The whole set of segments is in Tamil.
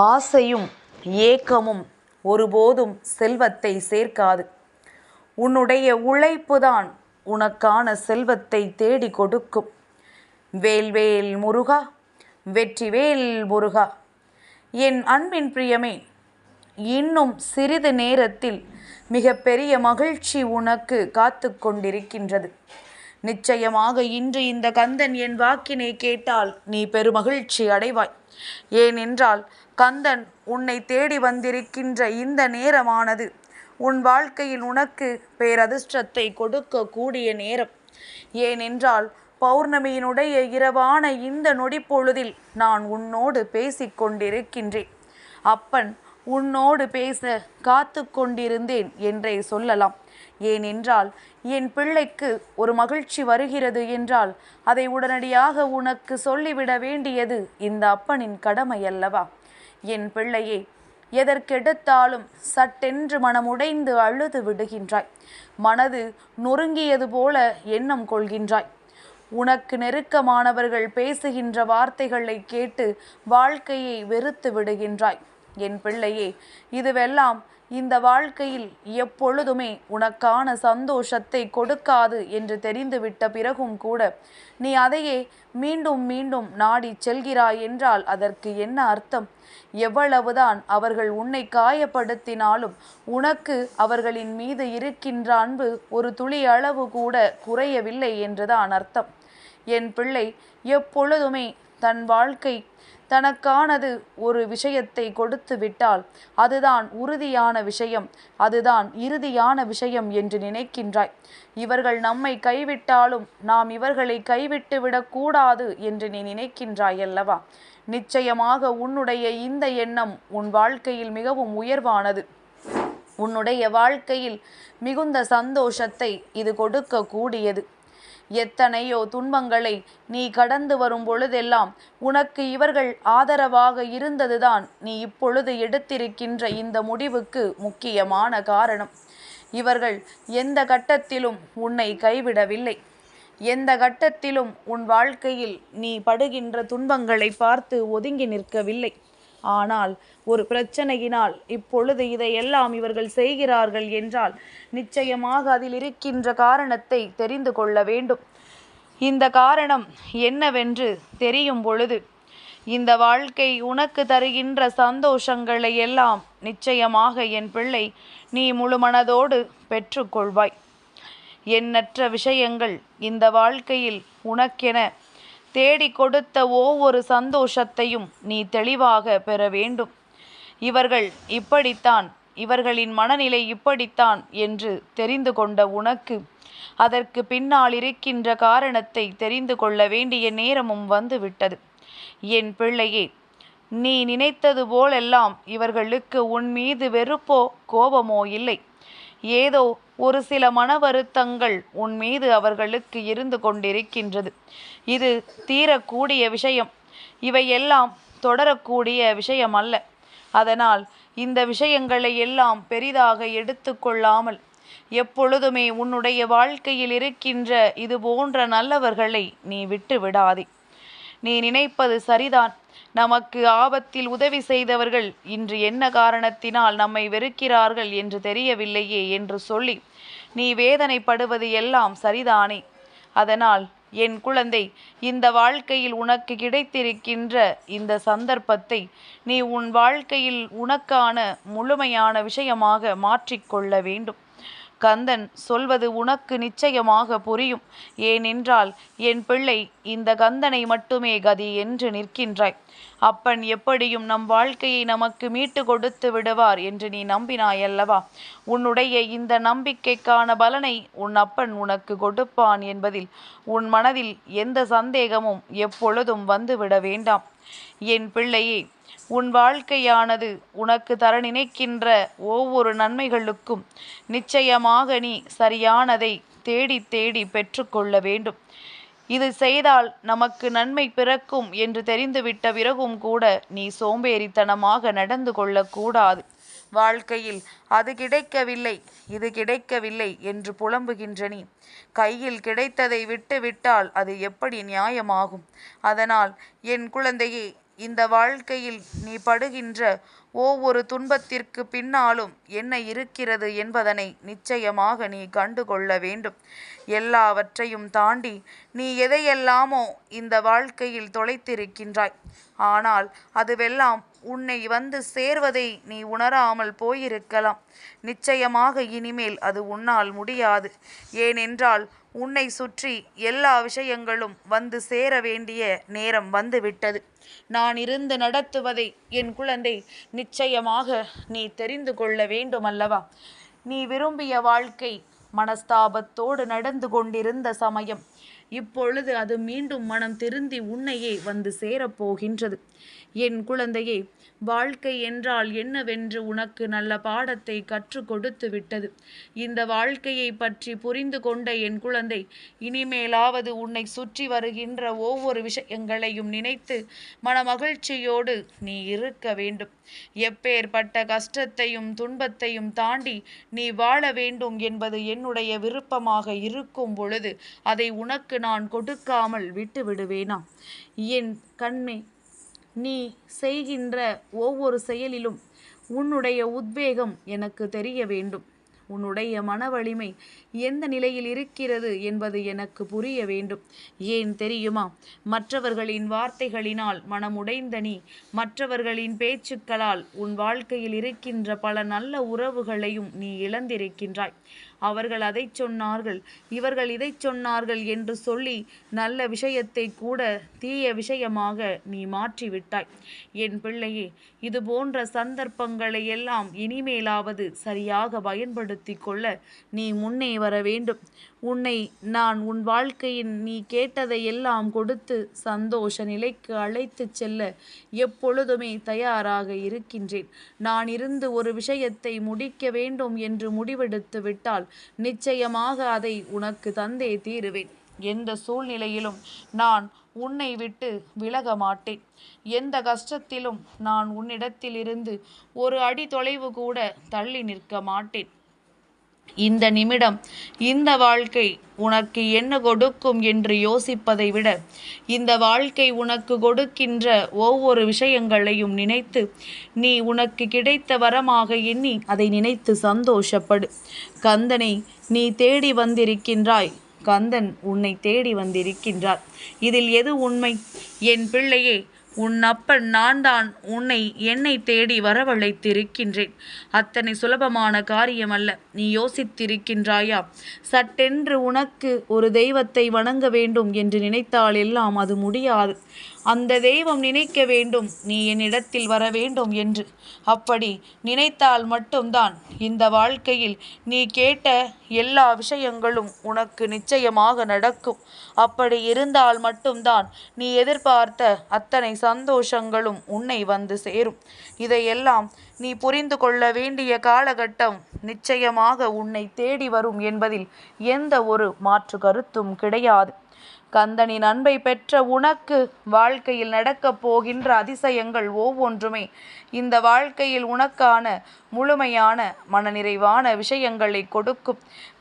ஆசையும் ஏக்கமும் ஒருபோதும் செல்வத்தை சேர்க்காது. உன்னுடைய உழைப்புதான் உனக்கான செல்வத்தை தேடிக் கொடுக்கும். வேல்வேல் முருகா வெற்றிவேல் முருகா என் அன்பின் பிரியமே இன்னும் சிறிது நேரத்தில் மிகப்பெரிய மகிழ்ச்சி உனக்கு காத்து கொண்டிருக்கின்றது. நிச்சயமாக இன்று இந்த கந்தன் என் வாக்கினை கேட்டால் நீ பெருமகிழ்ச்சி அடைவாய். ஏனென்றால் கந்தன் உன்னை தேடி வந்திருக்கின்ற இந்த நேரமானது உன் வாழ்க்கையில் உனக்கு பேரதிர்ஷ்டத்தை கொடுக்கக்கூடிய நேரம். ஏனென்றால் பௌர்ணமியினுடைய இரவான இந்த நொடிப்பொழுதில் நான் உன்னோடு பேசிக் கொண்டிருக்கின்றேன். அப்பன் உன்னோடு பேச காத்து கொண்டிருந்தேன் என்றே சொல்லலாம். ஏனென்றால் என் பிள்ளைக்கு ஒரு மகிழ்ச்சி வருகிறது என்றால் அதை உடனடியாக உனக்கு சொல்லிவிட வேண்டியது இந்த அப்பனின் கடமையல்லவா? என் பிள்ளையே எதற்கெடுத்தாலும் சட்டென்று மனமுடைந்து அழுது விடுகின்றாய். மனது நொறுங்கியது போல எண்ணம் கொள்கின்றாய். உனக்கு நெருக்கமானவர்கள் பேசுகின்ற வார்த்தைகளை கேட்டு வாழ்க்கையை வெறுத்து விடுகின்றாய். என் பிள்ளையே இதுவெல்லாம் இந்த வாழ்க்கையில் எப்பொழுதுமே உனக்கான சந்தோஷத்தை கொடுக்காது என்று தெரிந்துவிட்ட பிறகும் கூட நீ அதையே மீண்டும் மீண்டும் நாடிச் செல்கிறாய் என்றால் அதற்கு என்ன அர்த்தம்? எவ்வளவுதான் அவர்கள் உன்னை காயப்படுத்தினாலும் உனக்கு அவர்களின் மீது இருக்கின்ற அன்பு ஒரு துளியளவு கூட குறையவில்லை என்றுதான் அர்த்தம். என் பிள்ளை எப்பொழுதுமே தன் வாழ்க்கை தனக்கானது ஒரு விஷயத்தை கொடுத்து விட்டால் அதுதான் உறுதியான விஷயம் அதுதான் இறுதியான விஷயம் என்று நினைக்கின்றாய். இவர்கள் நம்மை கைவிட்டாலும் நாம் இவர்களை கைவிட்டு விடக்கூடாது என்று நீ நினைக்கின்றாயல்லவா? நிச்சயமாக உன்னுடைய இந்த எண்ணம் உன் வாழ்க்கையில் மிகவும் உயர்வானது. உன்னுடைய வாழ்க்கையில் மிகுந்த சந்தோஷத்தை இது கொடுக்கக்கூடியது எத்தனையோ துன்பங்களை நீ கடந்து வரும் பொழுதெல்லாம் உனக்கு இவர்கள் ஆதரவாக இருந்ததுதான் நீ இப்பொழுது எடுத்திருக்கின்ற இந்த முடிவுக்கு முக்கியமான காரணம். இவர்கள் எந்த கட்டத்திலும் உன்னை கைவிடவில்லை. எந்த கட்டத்திலும் உன் வாழ்க்கையில் நீ படுகின்ற துன்பங்களை பார்த்து ஒதுங்கி நிற்கவில்லை. ஆனால் ஒரு பிரச்சனையினால் இப்பொழுது இதையெல்லாம் இவர்கள் செய்கிறார்கள் என்றால் நிச்சயமாக அதில் இருக்கின்ற காரணத்தை தெரிந்து கொள்ள வேண்டும். இந்த காரணம் என்னவென்று தெரியும் பொழுது இந்த வாழ்க்கை உனக்கு தருகின்ற சந்தோஷங்களை எல்லாம் நிச்சயமாக என் பிள்ளை நீ முழுமனதோடு பெற்றுக்கொள்வாய் எண்ணற்ற விஷயங்கள் இந்த வாழ்க்கையில் உனக்கென தேடிக் கொடுத்த ஒவ்வொரு சந்தோஷத்தையும் நீ தெளிவாகப் பெற வேண்டும். இவர்கள் இப்படித்தான் இவர்களின் மனநிலை இப்படித்தான் என்று தெரிந்து கொண்ட உனக்கு அதற்கு பின்னால் இருக்கின்ற காரணத்தை தெரிந்து கொள்ள வேண்டிய நேரமும் வந்துவிட்டது என் பிள்ளையே நீ நினைத்தது போலெல்லாம் இவர்களுக்கு உன் மீது வெறுப்போ கோபமோ இல்லை. ஏதோ ஒரு சில மன வருத்தங்கள் உன் மீது அவர்களுக்கு இருந்து கொண்டிருக்கின்றது. இது தீரக்கூடிய விஷயம். இவையெல்லாம் தொடரக்கூடிய விஷயம் அல்ல அதனால் இந்த விஷயங்களை எல்லாம் பெரிதாக எடுத்துக்கொள்ளாமல் எப்பொழுதுமே உன்னுடைய வாழ்க்கையில் இருக்கின்ற இது போன்ற நல்லவர்களை நீ விட்டு விடாதே. நீ நினைப்பது சரிதான். நமக்கு ஆபத்தில் உதவி செய்தவர்கள் இன்று என்ன காரணத்தினால் நம்மை வெறுக்கிறார்கள் என்று தெரியவில்லையே என்று சொல்லி நீ வேதனைப்படுவது எல்லாம் சரிதானே. அதனால் என் குழந்தை இந்த வாழ்க்கையில் உனக்கு கிடைத்திருக்கின்ற இந்த சந்தர்ப்பத்தை நீ உன் வாழ்க்கையில் உனக்கான முழுமையான விஷயமாக மாற்றிக்கொள்ள வேண்டும். கந்தன் சொல்வது உனக்கு நிச்சயமாக புரியும். ஏனென்றால் என் பிள்ளை இந்த கந்தனை மட்டுமே கதி என்று நிற்கின்றாய். அப்பன் எப்படியும் நம் வாழ்க்கையை நமக்கு மீட்டு கொடுத்து விடுவார் என்று நீ நம்பினாயல்லவா? உன்னுடைய இந்த நம்பிக்கைக்கான பலனை உன் அப்பன் உனக்கு கொடுப்பான் என்பதில் உன் மனதில் எந்த சந்தேகமும் எப்பொழுதும் வந்துவிட வேண்டாம். என் பிள்ளையே உன் வாழ்க்கையானது உனக்கு தர நினைக்கின்ற ஒவ்வொரு நன்மைகளுக்கும் நிச்சயமாக நீ சரியானதை தேடித் தேடி பெற்றுக்கொள்ள வேண்டும். இது செய்தால் நமக்கு நன்மை பிறக்கும் என்று தெரிந்துவிட்ட பிறகும் கூட நீ சோம்பேறித்தனமாக நடந்து கொள்ளக்கூடாது வாழ்க்கையில் அது கிடைக்கவில்லை இது கிடைக்கவில்லை என்று புலம்புகின்ற நீ கையில் கிடைத்ததை விட்டு விட்டால் அது எப்படி நியாயமாகும்? அதனால் என் குழந்தையே இந்த வாழ்க்கையில் நீ படுகின்ற ஒவ்வொரு துன்பத்திற்கு பின்னாலும் என்ன இருக்கிறது என்பதனை நிச்சயமாக நீ கண்டுகொள்ள வேண்டும். எல்லாவற்றையும் தாண்டி நீ எதையெல்லாமோ இந்த வாழ்க்கையில் தொலைத்திருக்கின்றாய். ஆனால் அதுவெல்லாம் உன்னை வந்து சேர்வதை நீ உணராமல் போயிருக்கலாம். நிச்சயமாக இனிமேல் அது உன்னால் முடியாது. ஏனென்றால் உன்னை சுற்றி எல்லா விஷயங்களும் வந்து சேர வேண்டிய நேரம் வந்துவிட்டது நான் இருந்து நடத்துவதை என் குழந்தை நிச்சயமாக நீ தெரிந்து கொள்ள வேண்டும் அல்லவா நீ விரும்பிய வாழ்க்கை மனஸ்தாபத்தோடு நடந்து கொண்டிருந்த சமயம் இப்பொழுது அது மீண்டும் மனம் திருந்தி உன்னையே வந்து சேரப்போகின்றது. என் குழந்தையே வாழ்க்கை என்றால் என்னவென்று உனக்கு நல்ல பாடத்தை கற்றுக் கொடுத்து விட்டது. இந்த வாழ்க்கையை பற்றி புரிந்து கொண்ட என் குழந்தை இனிமேலாவது உன்னை சுற்றி வருகின்ற ஒவ்வொரு விஷயங்களையும் நினைத்து மனமகிழ்ச்சியோடு நீ இருக்க வேண்டும். எப்பேற்பட்ட கஷ்டத்தையும் துன்பத்தையும் தாண்டி நீ வாழ வேண்டும் என்பது என்னுடைய விருப்பமாக இருக்கும் பொழுது அதை உனக்கு நான் கொடுக்காமல் விட்டு விடுவேனா என் கண்மை நீ செய்கின்ற ஒவ்வொரு செயலிலும் உன்னுடைய உத்வேகம் எனக்கு தெரிய வேண்டும். உன்னுடைய மன வலிமை எந்த நிலையில் இருக்கிறது என்பது எனக்கு புரிய வேண்டும். ஏன் தெரியுமா? மற்றவர்களின் வார்த்தைகளினால் மனமுடைந்த நீ மற்றவர்களின் பேச்சுக்களால் உன் வாழ்க்கையில் இருக்கின்ற பல நல்ல உறவுகளையும் நீ இழந்திருக்கின்றாய். அவர்கள் அதை சொன்னார்கள். இவர்கள் இதை சொன்னார்கள் என்று சொல்லி நல்ல விஷயத்தை கூட தீய விஷயமாக நீ மாற்றிவிட்டாய். என் பிள்ளையே இது போன்ற சந்தர்ப்பங்களை எல்லாம் இனிமேலாவது சரியாக பயன்படுத்தி கொள்ள நீ முன்னே வர வேண்டும். உன்னை நான் உன் வாழ்க்கையின் நீ கேட்டதை எல்லாம் கொடுத்து சந்தோஷ நிலைக்கு அழைத்துச் செல்ல எப்பொழுதுமே தயாராக இருக்கின்றேன். நான் இருந்து ஒரு விஷயத்தை முடிக்க வேண்டும் என்று முடிவெடுத்து விட்டால் நிச்சயமாக அதை உனக்கு தந்தே தீருவேன். எந்த சூழ்நிலையிலும் நான் உன்னை விட்டு விலக மாட்டேன். எந்த கஷ்டத்திலும் நான் உன்னிடத்திலிருந்து ஒரு அடி தொலைவு கூட தள்ளி நிற்க மாட்டேன். இந்த நிமிடம் இந்த வாழ்க்கை உனக்கு என்ன கொடுக்கும் என்று யோசிப்பதை விட இந்த வாழ்க்கை உனக்கு கொடுக்கின்ற ஒவ்வொரு விஷயங்களையும் நினைத்து நீ உனக்கு கிடைத்த வரமாக எண்ணி அதை நினைத்து சந்தோஷப்படு. கந்தனை நீ தேடி வந்திருக்கின்றாய். கந்தன் உன்னை தேடி வந்திருக்கின்றார். இதில் எது உண்மை? என் பிள்ளையே உன் அப்பன் நான் தான் உன்னை என்னை தேடி வரவழைத்திருக்கின்றேன். அத்தனை சுலபமான காரியமல்ல நீ யோசித்திருக்கின்றாயா? சட்டென்று உனக்கு ஒரு தெய்வத்தை வணங்க வேண்டும் என்று நினைத்தால் எல்லாம் அது முடியாது. அந்த தெய்வம் நினைக்க வேண்டும். நீ என்னிடத்தில் வர வேண்டும் என்று. அப்படி நினைத்தால் மட்டும்தான் இந்த வாழ்க்கையில் நீ கேட்ட எல்லா விஷயங்களும் உனக்கு நிச்சயமாக நடக்கும். அப்படி இருந்தால் மட்டும்தான் நீ எதிர்பார்த்த அத்தனை சந்தோஷங்களும் உன்னை வந்து சேரும். இதையெல்லாம் நீ புரிந்து கொள்ள வேண்டிய காலகட்டம் நிச்சயமாக உன்னை தேடி வரும் என்பதில் எந்த ஒரு மாற்று கருத்தும் கிடையாது. கந்தனின் அன்பை பெற்ற உனக்கு வாழ்க்கையில் நடக்கப் போகின்ற அதிசயங்கள் ஒவ்வொன்றுமே. இந்த வாழ்க்கையில் உனக்கான முழுமையான மனநிறைவான விஷயங்களை கொடுக்கும்.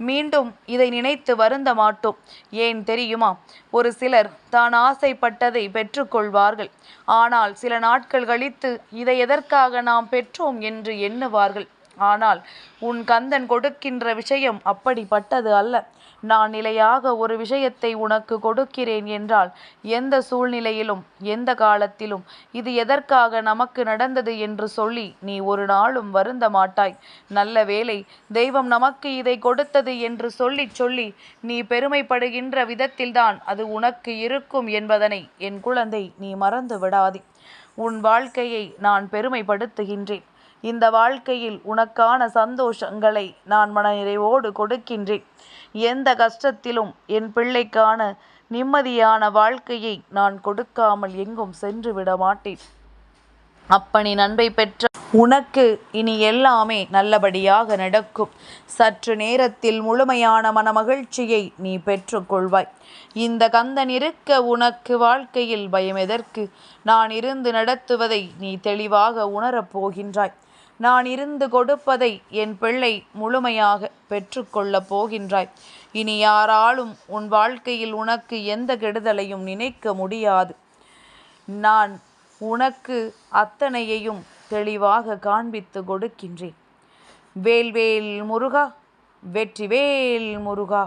மீண்டும் இதை நினைத்து வருந்த மாட்டோம். ஏன் தெரியுமா? ஒரு சிலர் தான் ஆசைப்பட்டதை பெற்றுக்கொள்வார்கள். ஆனால் சில நாட்கள் கழித்து இதை எதற்காக நாம் பெற்றோம் என்று எண்ணுவார்கள். ஆனால் உன் கந்தன் கொடுக்கின்ற விஷயம் அப்படிப்பட்டது அல்ல. நான் நிலையாக ஒரு விஷயத்தை உனக்கு கொடுக்கிறேன் என்றால் எந்த சூழ்நிலையிலும் எந்த காலத்திலும் இது எதற்காக நமக்கு நடந்தது என்று சொல்லி நீ ஒரு நாளும் வருந்த மாட்டாய். நல்ல வேலை தெய்வம் நமக்கு இதை கொடுத்தது என்று சொல்லி சொல்லி நீ பெருமைப்படுகின்ற விதத்தில்தான் அது உனக்கு இருக்கும் என்பதனை என் குழந்தை நீ மறந்து விடாதே உன் வாழ்க்கையை நான் பெருமைப்படுத்துகின்றேன். இந்த வாழ்க்கையில் உனக்கான சந்தோஷங்களை நான் மனநிறைவோடு கொடுக்கின்றேன். எந்த கஷ்டத்திலும் என் பிள்ளைக்கான நிம்மதியான வாழ்க்கையை நான் கொடுக்காமல் எங்கும் சென்று விட மாட்டேன். அப்பனின் அன்பை பெற்ற உனக்கு இனி எல்லாமே நல்லபடியாக நடக்கும். சற்று நேரத்தில் முழுமையான மனமகிழ்ச்சியை நீ பெற்றுக்கொள்வாய் இந்த கந்தன் இருக்க உனக்கு வாழ்க்கையில் பயம் எதற்கு நான் இருந்து நடத்துவதை நீ தெளிவாக உணரப் போகின்றாய். நான் இருந்து கொடுப்பதை என் பிள்ளை முழுமையாக பெற்றுக்கொள்ளப் போகின்றாய். இனி யாராலும் உன் வாழ்க்கையில் உனக்கு எந்த கெடுதலையும் நினைக்க முடியாது. நான் உனக்கு அத்தனையையும் தெளிவாக காண்பித்து கொடுக்கின்றேன். வேல்வேல் முருகா வெற்றிவேல் முருகா.